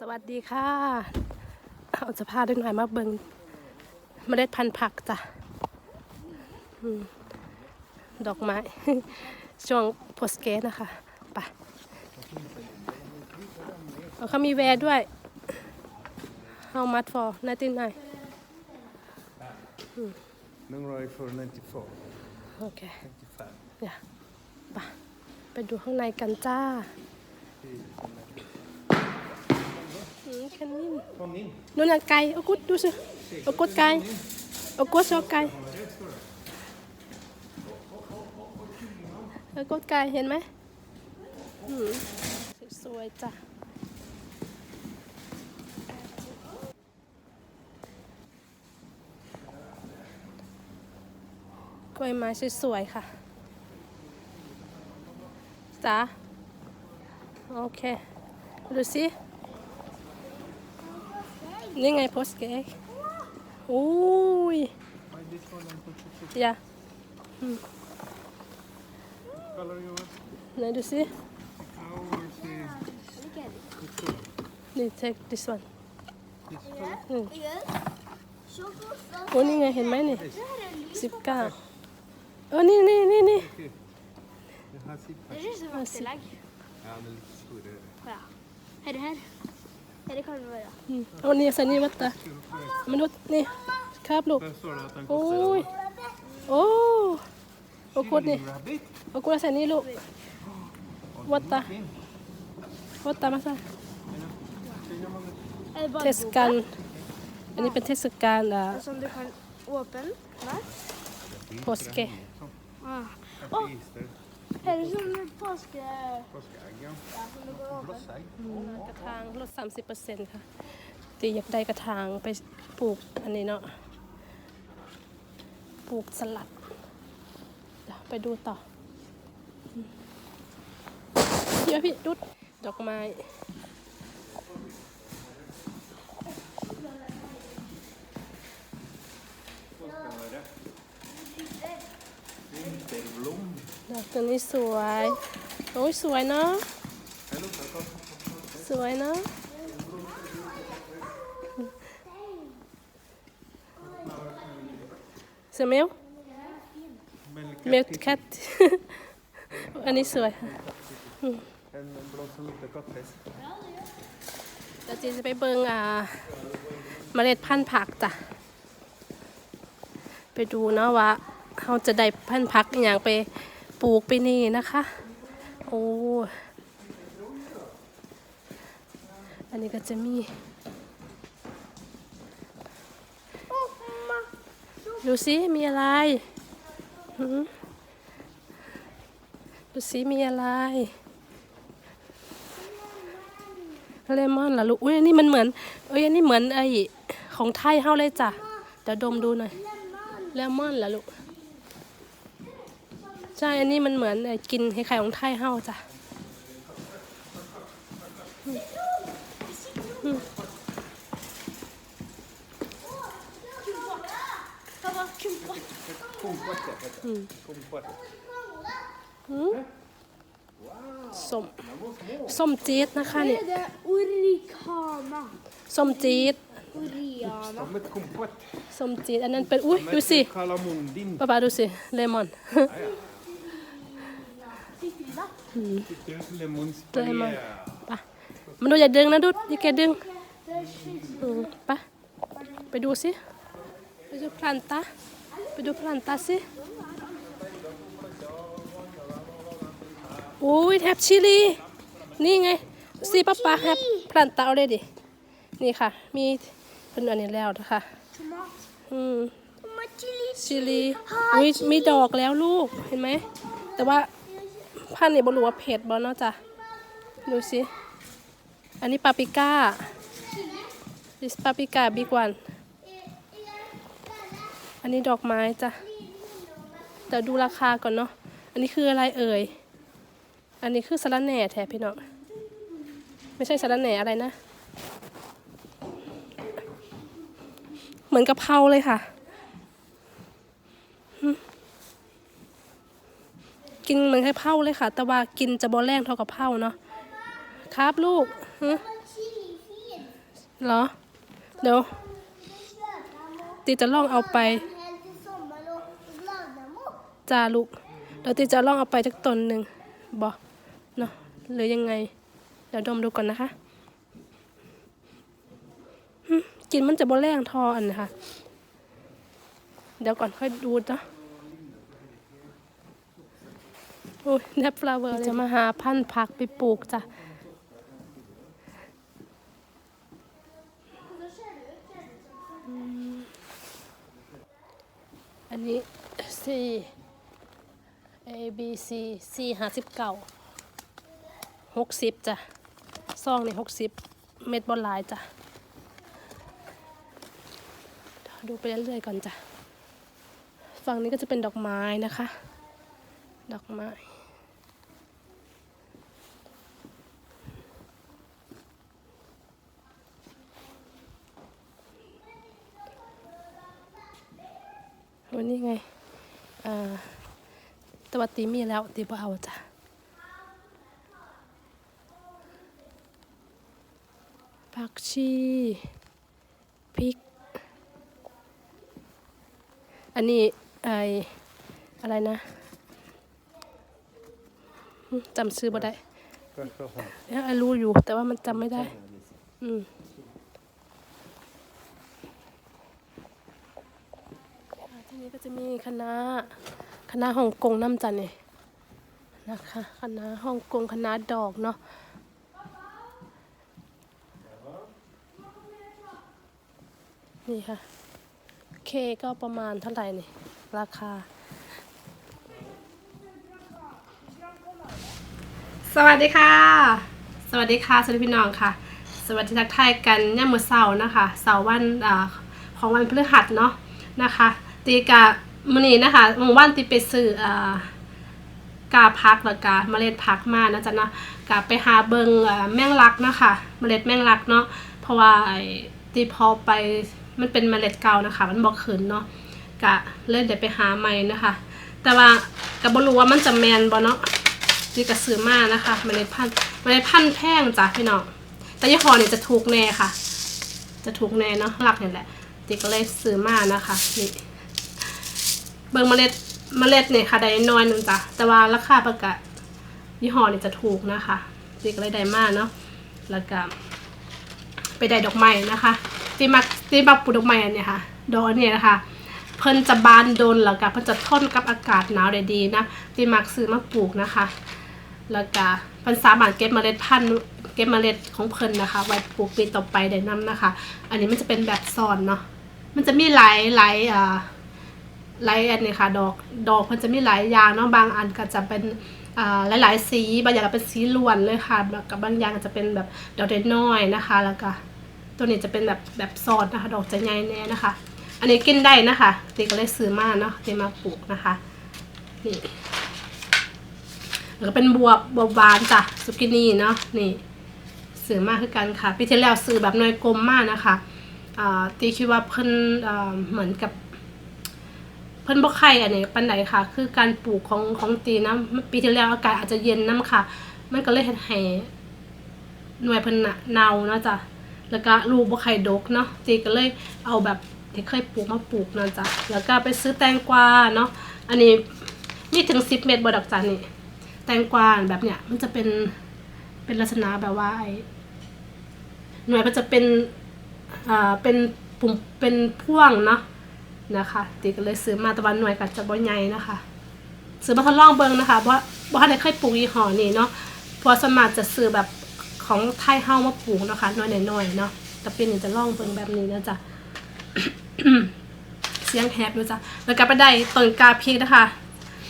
สวัสดีค่ะเอาจะพาเด็กหน่อยมาเบิงเมล็ดพันธุ์ผักจ้ะอืมดอกไม้ ช่วงโพสเกตนะคะไปเอาเขามีแวร์ด้วย How much for 99 Numero for 94, โอเค 95. เดี๋ยวไปไปดูข้างในกันจ้า อืมแค่นี้ Kom in. นู่นน่ะไก่เอากุดดูสิเอากุดไก่เอากุดชอบไก่เอากุดไก่เห็นไหมอืมสวยๆจ้ะกล้วยไม้สวยๆค่ะจ้าโอเค ดูสิ นี่ไงโพสเค้กอุ้ย Why this one and put it อย่า color you want? ไหนดูสิ How or say which one? นี่ take this one This color? อืมโอ้นี่ไงเห็นไหมนี่สิบเก้าเออนี่นี่นี่นี่ Okay. Det här sitter. Det är som Jag ett ser. lag. Ja, men lite större. Kolla. Är det här? Ja, det kan det vara. อืมเอ านี่ใส่นี่วัดตามันวัดนี่ครับลูก Där står det att den โอ้ kostar ยโอ้โอ้กดนี่ Chili rabbit. โอ้กดใส่นี่ลูกวัดตา Fin. วัดตามาใส่ Ser hur många เทศกาลอันนี้เป็นเทศกาลอ่า Som du kan öppna. Va? Påske Ah. Kanske Easter. Är det som en påsk... Påskägg, ja. Ja, som du går öppna. Blossägg. กระถางลด 30%ค่ะตีอยากได้กระถางไปปลูกอันนี้เนาะ ปลูกสลัดเดี๋ยวไปดูต่ออืมเดี๋ยวพี่ดุดดอกไม้ Påsköre. Vinterblom. ดอกตัวนี้สวย โอ้ยสวยเนาะ Det luktar gott. สวยเนาะเสมิล Melka เมลแคทอันนี้สวยค่ะ En blom som luktar kattfest. เดี๋ยวจีจะไปเบิงอ่าเมล็ดพันธุ์ผักจ้ะ ไปดูเนาะว่าเขาจะได้พันธุ์ผักอหย่างไป ปลูกไปนี่นะคะ โอ้อันนี้ก็จะมี ดูสิมีอะไรดูสิมีอะไรเลมอนเหรอลูกอุ้ยอันนี้มันเหมือนเอ้ยอันนี้เหมือนไอของไทยเฮาเลยจ้ะเดี๋ยวดมดูหน่อยเลมอนเหรอลูก ใช่อันนี้มันเหมือนกินคล้ายๆของไทยเฮาจ้ะอืมอืม Kumquat, ja. heter det. Kumquat. อืมส้มส้มจี๊ดนะคะเนี่ยส้มจี๊ดส้มจี๊ดอันนั้นเป็นอุ้ยดูสิป้าป้าดูสิเลมอน Sitter lemons på Lemon. det. ไปมันดูอย่าดึงนะดุดอย่าแกดึงอืมไปไปดูสิไปดูพลันตาไปดูพลันตาสิอุ้ยแทบชิลีนี่ไงสิป้าป้าแฮปพลันตาเอาเลยดินี่ค่ะ มีเป็นอันนี้แล้วนะคะ Tomat. อืม Tomat chili. ชิลีอุ้ยมีดอกแล้วลูกเห็นไหมแต่ว่า พันนี่บรู้ว่าเผ็ดบอเนาะจ้ะ ดูสิ อันนี้ปาปิก้า this ปาปิก้าบิ๊กวัน อันนี้ดอกไม้จ้ะแต่ดูราคาก่อนเนาะ อันนี้คืออะไรเอ่ย อันนี้คือสะระแหน่แท้พี่น้องไม่ใช่สะระแหน่อะไรนะ เหมือนกะเพราเลยค่ะ กินเหมือนกะเพราเลยค่ะ แต่ว่ากินจะบอแรงเท่ากับเพราเนาะครับลูกฮะ Chili, เหรอ เดี๋ยวตีจะลองเอาไปจ้าลูกเดี๋ยวตีจะลองเอาไปจากตนหนึ่งบอเนาะหรือยังไง เดี๋ยวดมดูก่อนนะคะกินมันจะบ่แรงทออันนะคะเดี๋ยวก่อนค่อยดูเนาะ โอ้ยแนบฟลาเวอร์จะมาหาพันธุ์ผักไปปลูกจ้ะอันนี้ C A B C C ห้าสิบเก้าหกสิบจ้ะซองนี่หกสิบเม็ดบอลลายจ้ะเดี๋ยวดูไปเรื่อยๆก่อนจ้ะ ฝั่งนี้ก็จะเป็นดอกไม้นะคะ ดอกไม้ วันนี้ไงอ่า แตวัตีมีแล้วตีบ่เอาจ้ะผักชีพริก อันนี้ไออะไรนะจำชื่อบ่ได้เอ้ยไอรู้อยู่ แต่ว่ามันจำไม่ได้ อืมที่นี้ก็จะมีคณะ คณะฮ่องกงน้ำจันเนี่ยนะคะคณะฮ่องกงคณะดอกเนาะนี่ค่ะ เคก็ประมาณเท่าไหร่นี่ ราคา สวัสดีค่ะ สวัสดีค่ะสวัสดีพี่น้องค่ะ สวัสดีทักทายกันย่ามมือเสาร์นะคะเสาร์วันอของวันพฤหัสเนาะนะคะ ตีกะ มื้อนี้นะคะเมื่อวานตีไปซื้ออ่ากาพักแล้วกาเมล็ดพักมานะจ๊ะเนาะกาไปหาเบิงแมงลักนะคะเมล็ดแมงลักเนาะเพราะว่าไอ้ตีพอไปมันเป็นเมล็ดเก่านะคะ มันบอกขืนเนาะกะเลยเดี๋ยวไปหาใหม่นะคะ แต่ว่าก็บ่รู้ว่ามันจะแมนบ่เนาะตีกะซื้อมานะคะเมล็ดพันธุ์เมล็ดพันธุ์แพงจ้ะพี่น้องแต่ยี่ห้อเนี่ยจะถูกแน่ค่ะ จะถูกแน่เนาะหลักเนี่ยแหละตีก็เลยซื้อมานะคะนี่ เบิ่งเมล็ดเมล็ดเนี่ยค่ะได้น้อยนึงจ้ะแต่ว่าราคาประกาศยี่ห้อนี่จะถูกนะคะตีก็เลยได้มากเนาะแล้วก็ไปได้ดอกไม้นะคะตีมักตีมักปลูกดอกไม้อันเนี้ยค่ะดอกอันเนี้ยนะคะเพิ่นจะบานโดนแล้วก็เพิ่นจะทนกับอากาศหนาวได้ดีนะตีมักซื้อมาปลูกนะคะ แล้วก็เพิ่นสามารถเก็บเมล็ดพันธุ์เก็บเมล็ดของเพิ่นนะคะ ไว้ปลูกปีต่อไปได้นํนะคะ อันนี้มันจะเป็นแบบซ้อนเนาะมันจะมีหลายหลายอ่า หลายอันเนี่ยค่ะดอกดอกมันจะมีหลายอย่างเนาะบางอันก็จะเป็นอ่ายหลายสีบางอย่างก็เป็นสีล้วนเลยค่ะกับบางอย่างก็จะเป็นแบบดอกน้อยนะคะ แล้วก็ตัวนี้จะเป็นแบบแบบซอดนะคะ ดอกจะใหญ่แน่นะคะ อันนี้กินได้นะคะตีก็เลยซื้อมาเนาะตีมาปลูกนะคะนี่แล้วก็เป็นบวบบวบบานจ้ะซุกินี่เนาะนี่ซื้อมาคือกันค่ะปีที่แล้วซื้อแบบน้อยกลมมากนะคะตีคิดว่าเพิ่นเหมือนกับ เพิ่นบ่ไข่อันนี้ปันไหนค่ะ คือการปลูกของของตีนะปีที่แล้วอากาศอาจจะเย็นน้ำค่ะ มันก็เลยเฮ็ดให้หน่วยเพิ่นน่ะเน่าเนาะจ้ะแล้วก็ลูกบ่ไข่ดกเนาะตีก็เลยเอาแบบที่เคยปลูกมาปลูกเนาะจ้ะแล้วก็ไปซื้อแตงกวาเนาะอันนี้มีถึง10เม็ดบ่ดอกจันนี่แตงกวาแบบเนี้ยมันจะเป็นเป็นลักษณะแบบว่าไอ้หน่วยมันจะเป็นอ่าเป็นปุ่มเป็นพ่วงเนาะ นะคะตีก็เลยซื้อมาตะวันหน่วยกับจะบ่ใหญ่นะคะ ซื้อมาทดลองเบิงนะคะเพราะว่าได้เคยปลูกยี่ห้อนี้เนาะพราะสวนมาจะซื้อแบบของไทยเฮามาปลูกนะคะน้อยหน่อยๆเนาะแต่เป็นนี่จะลองเบิงแบบนี้นะจ๊ะเสียงแฮบด้วยจ้ะแล้วก็ไปได้ต้นกาพริกนะคะ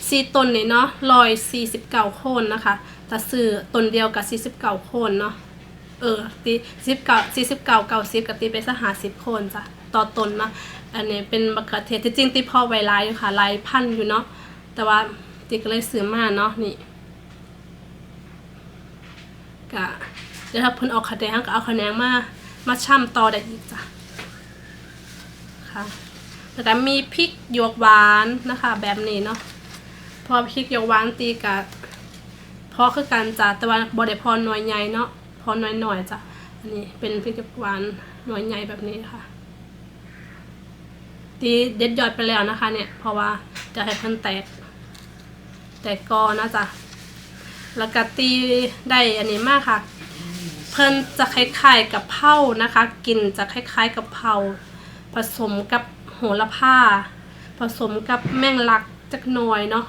สี่ต้นนี่เนาะร้อยสี่สิบเก้าโคนนะคะแต่ซื้อต้นเดียวกับสี่สิบเก้าโคนเนาะเออตีสิบเก้าสี่สิบเก้าเก้าสิบกับตีไปสหาสิบคนจ้ะ ต่อตนนะอันนี้เป็นมะเขือเทศที่จริงตีพอไวไลายอยู่ค่ะลายพันอยู่เนาะแต่ว่าตีก็เลยซื้อมาเนาะนี่กะเดี๋ยวถ้าเพิ่นออกคะแนนก็เอาคะแนนมามาช่ำต่อได้อีกจ้ะค่ะแล้วก็มีพริกหยวกหวานนะคะ แบบนี้เนาะพอพริกหยวกหวานตีกะพอคือกันจ้ะแต่ว่าบ่ได้พอหน่วยใหญ่เนาะพอน้อยๆจ้ะอันนี้เป็นพริกหวานหน่วยใหญ่แบบนี้ค่ะ ตีเด็ดยอดไปแล้วนะคะ เนี่ย เพราะว่าจะให้เพิ่นแตก แตกกอนะจ๊ะแล้วก็ตีได้อันนี้มากค่ะ เพิ่นจะคล้ายๆกับเผานะคะกลิ่นจะคล้ายๆกับเผาผสมกับโหระพาผสมกับแมงลักจักหน่อยเนาะ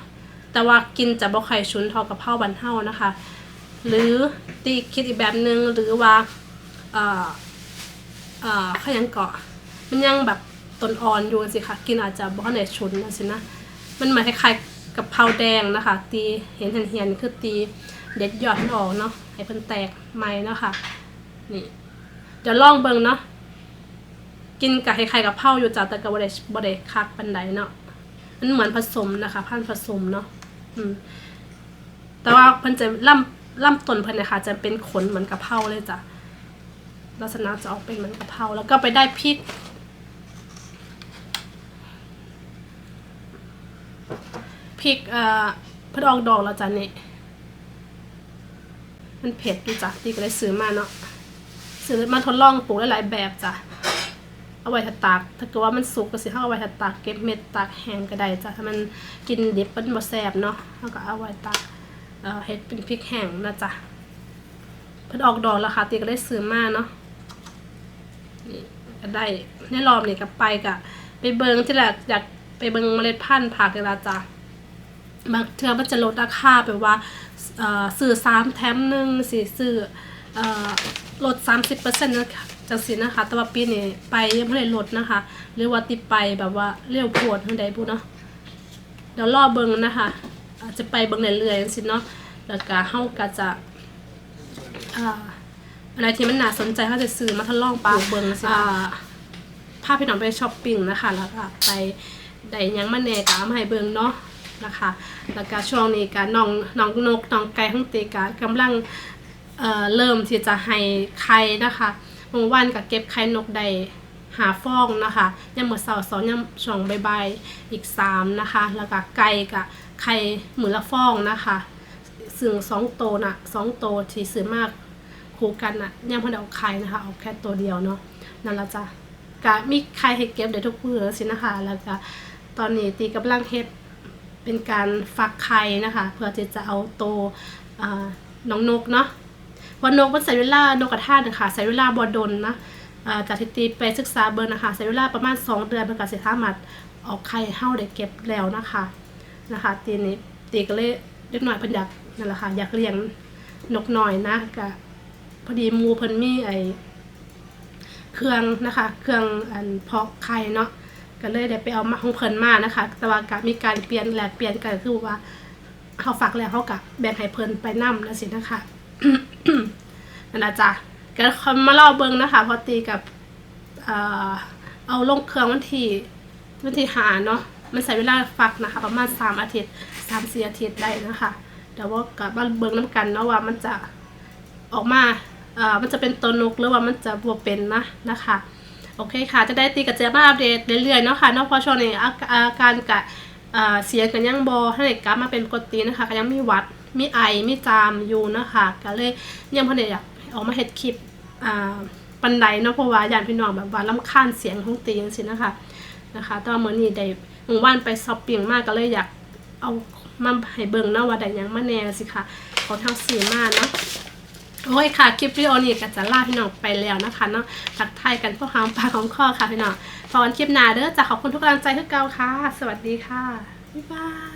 แต่ว่ากินจะบ่ไข่อยชุนทอกับเผาบันเฮานะคะ หรือตีคิดอีกแบบหนึงหรือว่าเอ่อเอ่อขยังเกาะมันยังแบบ ต้นอ่อนอยู่สิค่ะกินอาจจะบ่ได้ชุนนะสินะมันเหมือนคล้ายๆกับเผาแดงนะคะ ตีเห็นเห็นๆคือตีเด็ดยอดมันออกเนาะให้เพิ่นแตกใหม่เนาะค่ะนี่เดี๋ยวลองเบิ่งเนาะกินกับคล้ายๆกับเผาอยู่จ้ะแต่ก็บ่ได้บ่ได้คักปานใดเนาะมันเหมือนผสมนะคะพันผสมเนาะอืมแต่ว่าเพิ่นจะล่ำล่ำต้นเพิ่นนะคะจะเป็นขนเหมือนกะเพราเลยจ้ะลักษณะจะออกเป็นเหมือนกะเพราแล้วก็ไปได้พริก พริกเอ่อพิ่นออกดอกแล้วจ้ะนี่มันเผ็ดดูจ้ะตีก็เลยซื้อมาเนาะซื้อมาทดลองปลูกหลายๆแบบจ้ะเอาไว้ถ้าตาก ถ้าเกิดว่ามันสุกก็สิเอาไว้ถ้าตากเก็บเม็ดตากแห้งก็ได้จ้ะถ้ามันกินดิบมันบ่แซ่บเนาะเราก็เอาไว้ตากเอ่อเฮ็ดเป็นพริกแห้งนะจ๊ะเพิ่นออกดอกแล้วค่ะตีก็ได้ซื้อมาเนาะนี่ก็ได้ในรอบนี้ก็ไปกะไปเบิงที่แหละอยากไปเบิงเมล็ดพันธุ์ผักเลยละจ้ะ บางเทื่อมันจะลดราคาแบบว่าเอ่อซื้อสามแถมหนึ่งสี่ซื้อเอ่อลดสามสิบเปอร์เซ็นต์นะคะจังสินะคะ แต่ว่าปีนี้ไปยังไม่ได้ลดนะคะ หรือว่าติดไปแบบว่าเรียวโพดทั้งใดบุเนาะเดี๋ยวรอเบิงนะคะอาจจะไปเบิงเรื่อยๆจังสิเนาะแล้วก็เฮาก็จะอ่าอะไรที่มันน่าสนใจเขาจะซื้อมาทดลองปลูกเบิงสิอ่าพาพี่น้องไปช้อปปิ้งนะคะ แล้วก็ไปได้หยังมาแหน่ก็เอามาให้เบิงเนาะ นะคะ แล้วก็ช่วงนี้ก็น้องน้องนกน้องไก่ทั้งตีกกำลังเอ่อเริ่มที่จะให้ไข่นะคะบางวันก็เก็บไข่นกได้หาฟองนะคะยามมื้อเช้าสองยามช่วงบ่ายๆอีกสามนะคะ แล้วก็ไก่ก็ไข่หมื้อละฟองนะคะซึ่งสองโตวน่ะสองโตที่ซื้อมากคู่กันอะยังพอได้เอาไข่นะคะเอาแค่ตัวเดียวเนาะนั่นละจ้ะกะมีไข่ให้เก็บได้ทุกมื้อสินะคะ แล้วก็ตอนนี้ตีกำลังเฮ็ด เป็นการฟักไข่นะคะ เพื่อที่จะเอาโตน้องนกเนาะเพราะนกมันใส่เวลานกกระทานะคะใส่เวลาบ่ดนนะจากที่ตีไปศึกษาเบอร์นะคะใส่เวลาประมาณ 2 เดือนเป็นการสิสามารถออกไข่เฮาได้เก็บแล้วนะคะนะคะ ตีนี้ตีก็เลยเล็กน้อยเพิ่นอยากนั่นแหละค่ะอยากเลี้ยงนกน้อยนะกะพอดีมูเพิ่นมีไอเครื่องนะคะ เครื่องอันเพาะไข่เนาะ ก็เลยได้ไปเอามาของเพิ่นมานะคะ แต่ว่าก็มีการเปลี่ยนแลกเปลี่ยนกันคือว่าเขาฝากแล้วเขาก็แบ่งให้เพิ่นไปนำแล้วสินะคะนั่นละจ้ะก็มาเล่าเบิ่งนะคะ พอตีกับเอาลงเครื่องวันที่วันที่หาเนาะมันใช้เวลาฟักนะคะ ประมาณสามอาทิตย์สามสี่อาทิตย์ได้นะคะแต่ว่ากับมาเบิ่งน้กันเนาะว่ามันจะออกมาเอ่อมันจะเป็นตัวนกหรือว่ามันจะบวเป็นนะนะคะ โอเคค่ะ จะได้ตีกับเจมาอัปเดตเรื่อยๆเนาะค่ะนาะเพราะช่วงนี้อาการกะเอ่อเสียงกันยังบอให้กลับมาเป็นปกตินะคะก็ยังมีวัด มีไอ มีจามอยู่นะคะก็เลยยังพอดีอยากออกมาเฮ็ดคลิปอ่าปันไดเนาะเพราะว่าญาติพี่น้องแบบว่าลำคาญเสียงของตีจังซี่นะคะนะคะต่ว่ามื้อนี้ได้หมู่บ้านไปช้อปปิ้งมากก็เลยอยากเอามาให้เบิ่งเนาะว่าได้ยังมาแน่สิค่ะขอทางสื่อมาเนาะ โอ้ยค่ะ คลิปวิดีโอนี้ก็จะลาพี่น้องไปแล้วนะคะเนาะทักทายกันพวกหามปากของข้อค่ะพี่น้องพอกันคลิปหน้าเด้อจะขอบคุณทุกกำลังใจทุกเก่าค่ะ สวัสดีค่ะ บ๊ายบาย